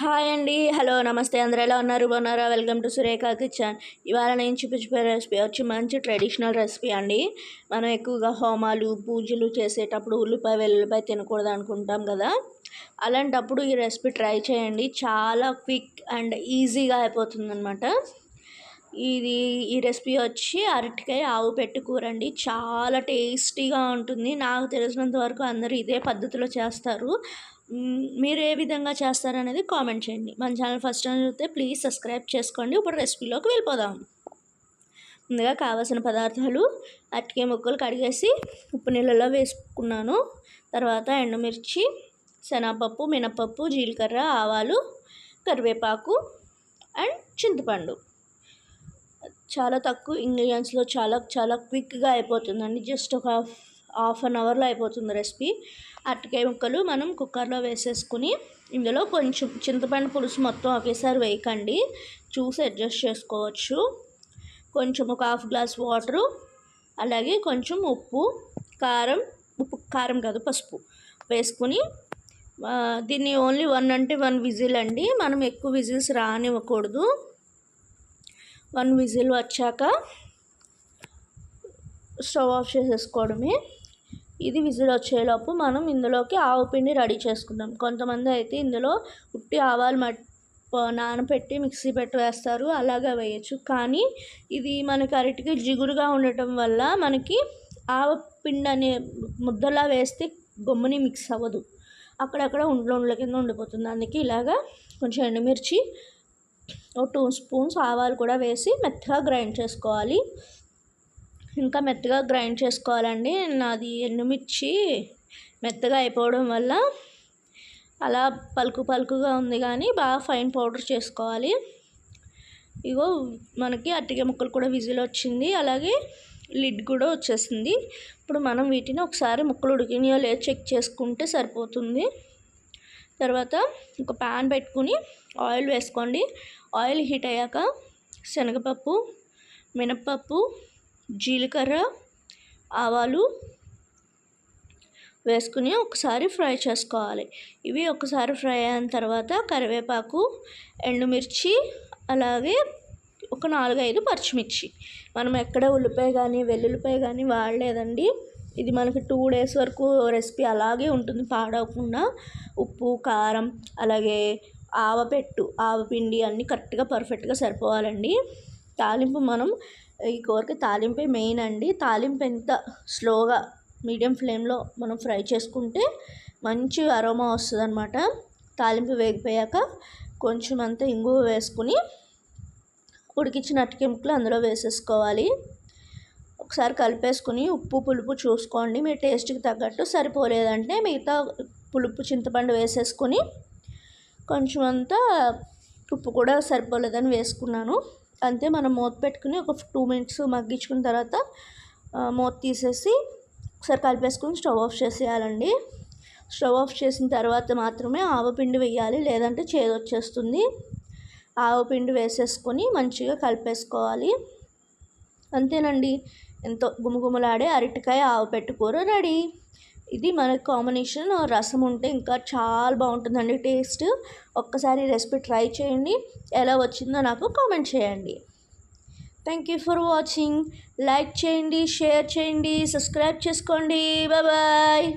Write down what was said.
Hi అండి. Hello నమస్తే. అందరూ ఎలా ఉన్నారు? బాగున్నారా? Welcome to Surekha kitchen. ఇవాళ నేను చూపించే రెసిపీ వచ్చి మంచి ట్రెడిషనల్ రెసిపీ అండి. మనం ఎక్కువగా హోమాలు పూజలు చేసేటప్పుడు ఉల్లిపాయ వెల్లుల్లిపాయ తినకూడదు అనుకుంటాం కదా. అలాంటప్పుడు ఈ రెసిపీ ట్రై చేయండి. చాలా క్విక్ అండ్ ఈజీగా అయిపోతుంది అనమాట ఇది ఈ రెసిపీ వచ్చి అరటికాయ ఆవు పెట్టి చాలా టేస్టీగా ఉంటుంది. నాకు తెలిసినంత వరకు అందరూ ఇదే పద్ధతిలో చేస్తారు. మీరు ఏ విధంగా చేస్తారనేది కామెంట్ చేయండి. మన ఛానల్ ఫస్ట్ టైం చూస్తే ప్లీజ్ సబ్స్క్రైబ్ చేసుకోండి. ఇప్పుడు రెసిపీలోకి వెళ్ళిపోదాం. ముందుగా కావాల్సిన పదార్థాలు అరటికాయ ముక్కలు కడిగేసి ఉప్పు నీళ్ళలో వేసుకున్నాను. తర్వాత ఎండుమిర్చి శనగపప్పు మినపప్పు జీలకర్ర ఆవాలు కరివేపాకు అండ్ చింతపండు. చాలా తక్కువ ఇంగ్రీడియంట్స్లో చాలా చాలా క్విక్గా అయిపోతుందండి. జస్ట్ ఒక హాఫ్ అన్ అవర్లో అయిపోతుంది రెసిపీ. అరటికాయ ముక్కలు మనం కుక్కర్లో వేసేసుకుని ఇందులో కొంచెం చింతపండు పులుసు మొత్తం ఒకేసారి వేయకండి. చూసి అడ్జస్ట్ చేసుకోవచ్చు. కొంచెం ఒక హాఫ్ గ్లాస్ వాటరు అలాగే కొంచెం ఉప్పు కారం ఉప్పు కారం కాదు పసుపు వేసుకుని దీన్ని ఓన్లీ వన్ అంటే వన్ విజిల్ అండి. మనం ఎక్కువ విజిల్స్ రానివ్వకూడదు. వన్ విజిల్ వచ్చాక స్టవ్ ఆఫ్ చేసేసుకోవడమే. ఇది విజిల్ వచ్చేలోపు మనం ఇందులోకి ఆవు పిండి రెడీ చేసుకుందాం. కొంతమంది అయితే ఇందులో ఉట్టి ఆవాలు మట్ నానపెట్టి మిక్సీ పెట్టి వేస్తారు. అలాగా వేయచ్చు. కానీ ఇది మనకి అరటికి జిగురుగా ఉండటం వల్ల మనకి ఆవ పిండి అనే ముద్దలా వేస్తే గమ్ముని మిక్స్ అవ్వదు. అక్కడక్కడ ఉండ్ల ఉండ్ల కింద ఉండిపోతుంది. అందుకే ఇలాగా కొంచెం ఎండుమిర్చి ఒక టూ స్పూన్స్ ఆవాలు కూడా వేసి మెత్తగా గ్రైండ్ చేసుకోవాలి. ఇంకా మెత్తగా గ్రైండ్ చేసుకోవాలండి. నాది ఎండుమిర్చి మెత్తగా అయిపోవడం వల్ల అలా పలుకు పలుకుగా ఉంది కానీ బాగా ఫైన్ పౌడర్ చేసుకోవాలి. ఇగో మనకి అట్టిక ముక్కలు కూడా విజిల్ వచ్చింది. అలాగే లిడ్ కూడా వచ్చేసింది. ఇప్పుడు మనం వీటిని ఒకసారి ముక్కలు ఉడికినాయో లేదో చెక్ చేసుకుంటే సరిపోతుంది. తర్వాత ఒక ప్యాన్ పెట్టుకుని ఆయిల్ వేసుకోండి. ఆయిల్ హీట్ అయ్యాక శనగపప్పు మినప్పప్పు జీలకర్ర ఆవాలు వేసుకుని ఒకసారి ఫ్రై చేసుకోవాలి. ఇవి ఒకసారి ఫ్రై అయిన తర్వాత కరివేపాకు ఎండుమిర్చి అలాగే ఒక నాలుగైదు పచ్చిమిర్చి. మనం ఎక్కడ ఉల్లిపాయ కానీ వెల్లుల్లిపాయ కానీ వాడలేదండి. ఇది మనకి టూ డేస్ వరకు రెసిపీ అలాగే ఉంటుంది. పాడవకుండా ఉప్పు కారం అలాగే ఆవపెట్టు ఆవపిండి అన్నీ కరెక్ట్గా పర్ఫెక్ట్గా సరిపోవాలండి. తాలింపు మనం ఈ కూరకి తాలింపే మెయిన్ అండి. తాలింపు ఎంత స్లోగా మీడియం ఫ్లేమ్లో మనం ఫ్రై చేసుకుంటే మంచి అరోమా వస్తుంది అనమాట తాలింపు వేగిపోయాక కొంచెం అంత ఇంగువ వేసుకుని ఉడికించిన అటికి ముక్కలు అందులో వేసేసుకోవాలి. ఒకసారి కలిపేసుకుని ఉప్పు పులుపు చూసుకోండి. మీ టేస్ట్కి తగ్గట్టు సరిపోలేదంటే మిగతా పులుపు చింతపండు వేసేసుకొని కొంచెం అంతా ఉప్పు కూడా సరిపోలేదని వేసుకున్నాను. అంతే మనం మూత పెట్టుకుని ఒక టూ మినిట్స్ మగ్గించుకున్న తర్వాత మూత తీసేసి ఒకసారి కలిపేసుకుని స్టవ్ ఆఫ్ చేసేయాలండి. స్టవ్ ఆఫ్ చేసిన తర్వాత మాత్రమే ఆవపిండి వేయాలి లేదంటే చేదు వచ్చేస్తుంది. ఆవపిండి వేసేసుకొని మంచిగా కలిపేసుకోవాలి. అంతేనండి. ఎంతో గుమగుమలాడే అరటికాయ ఆవు పెట్టుకూర రెడీ. ఇది మనకు కాంబినేషన్. రసం ఉంటే ఇంకా చాలా బాగుంటుందండి. టేస్ట్ ఒక్కసారి రెసిపీ ట్రై చేయండి. ఎలా వచ్చిందో నాకు కామెంట్ చేయండి. Thank you for watching like చేయండి షేర్ చేయండి సబ్స్క్రైబ్ చేసుకోండి. బాయ్